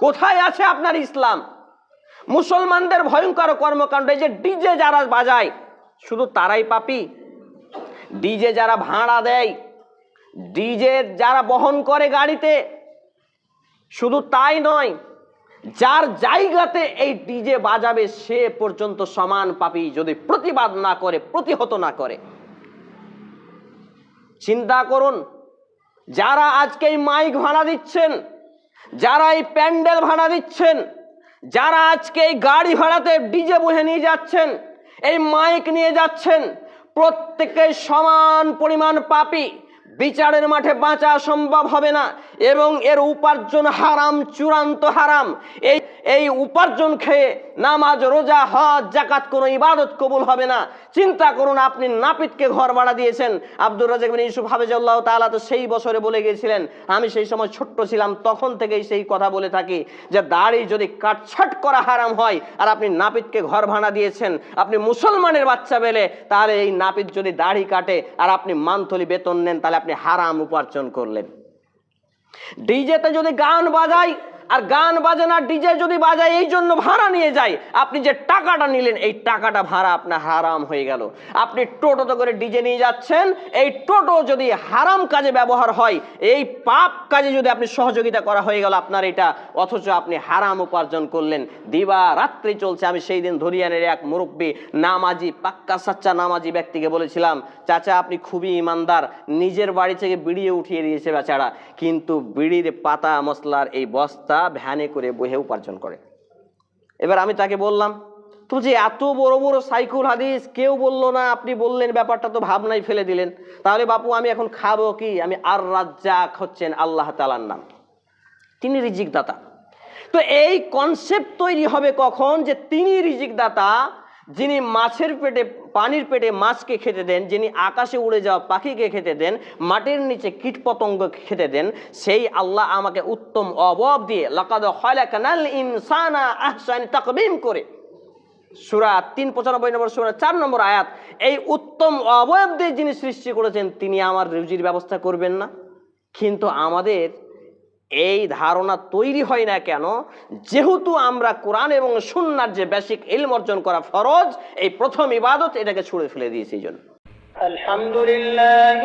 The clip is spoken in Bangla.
কোথায় আছে আপনার ইসলাম? মুসলমানদের ভয়ঙ্কর কর্মকাণ্ড, এই যে ডিজে যারা বাজায়, শুধু তারাই পাপি? ডিজে যারা ভাড়া দেয়, ডিজে যারা বহন করে গাড়িতে, শুধু তাই নয়, যার জায়গাতে এই ডিজে বাজাবে, সে পর্যন্ত সমান পাপি যদি প্রতিবাদ না করে, প্রতিহত না করে। চিন্তা করুন যারা আজকে এই মাইক ভাড়া দিচ্ছেন, যারা এই প্যান্ডেল ভাড়া দিচ্ছেন, যারা আজকে এই গাড়ি ভাড়াতে ডিজে বহে নিয়ে যাচ্ছেন, এই মাইক নিয়ে যাচ্ছেন প্রত্যেকে সমান পরিমাণ পাপি। বিচারের মাঠে বাঁচা সম্ভব হবে না, এবং এর উপার্জন হারাম, চূড়ান্ত হারাম। এই এই উপার্জন খেয়ে নামাজ, রোজা, হজ জাকাত কোনো ইবাদত কবুল হবে না। চিন্তা করুন, আপনি নাপিতকে ঘর ভাড়া দিয়েছেন। আব্দুর রাজাক বিন ইউসুফ হাফেজাল্লাহ তাআলা তো সেই বছরে বলে গিয়েছিলেন, আমি সেই সময় ছোট্ট ছিলাম, তখন থেকেই সেই কথা বলে থাকি যে দাড়ি যদি কাটছাট করা হারাম হয় আর আপনি নাপিতকে ঘর ভাড়া দিয়েছেন, আপনি মুসলমানের বাচ্চা পেলে, তাহলে এই নাপিত যদি দাড়ি কাটে আর আপনি মান্থলি বেতন নেন, তাহলে আপনি হারাম উপার্জন করলেন। ডিজেতে যদি গান বাজাই আর গান বাজানা ডিজে যদি বাজায়, এই জন্য ভাড়া নিয়ে যায়। আপনি যে টাকাটা নিলেন, এই টাকাটা ভাড়া আপনার হারাম হয়ে গেল। আপনি টোটোতে করে ডিজে নিয়ে যাচ্ছেন, এই টোটো যদি হারাম কাজে ব্যবহার হয়, এই পাপ কাজে যদি আপনি সহযোগিতা করা হয়ে গেল আপনার এটা, অথচ আপনি হারাম উপার্জন করলেন। দিবা রাত্রি চলছে, আমি সেই দিন ধরিয়ানের এক মুরব্বী, নামাজি, পাক্কা সাচ্চা নামাজি ব্যক্তিকে বলেছিলাম, চাচা, আপনি খুবই ইমানদার, নিজের বাড়ি থেকে বিড়িয়ে উঠিয়ে দিয়েছে বেচারা। কিন্তু বিড়ির পাতা মশলার এই বস্তা ভ্যানে করে বহে উপার্জন করে। এবার আমি তাকে বললাম তো যে এত বড় বড় সাইকুল হাদিস, কেউ বলল না, আপনি বললেন ব্যাপারটা তো ভাবনাই ফেলে দিলেন। তাহলে বাপু, আমি এখন খাব কি? আমি আর রাজ্জাক হচ্ছেন আল্লাহ তালার নাম। তিনি রিজিক দাতা তো এই কনসেপ্ট তৈরি হবে কখন যে তিনি রিজিক দাতা যিনি মাছের পেটে, পানির পেটে মাছকে খেতে দেন, যিনি আকাশে উড়ে যাওয়া পাখিকে খেতে দেন, মাটির নিচে কীট পতঙ্গ খেতে দেন, সেই আল্লাহ আমাকে উত্তম অবব দিয়ে লাকাদ ইনসানা আহসানি তাকবীম করে। সুরা তিন পঁচানব্বই নম্বর, সুরা চার নম্বর আয়াত, এই উত্তম অবয়ব দিয়ে যিনি সৃষ্টি করেছেন, তিনি আমার রুজির ব্যবস্থা করবেন না। কিন্তু আমাদের এই ধারণা তৈরি হয় না কেন? যেহেতু আমরা কোরআন এবং সুন্নার যে বেসিক ইলম অর্জন করা ফরজ, এই প্রথম ইবাদত এটাকে ছুড়ে ফেলে দিয়েছে এই জন্য। আলহামদুলিল্লাহ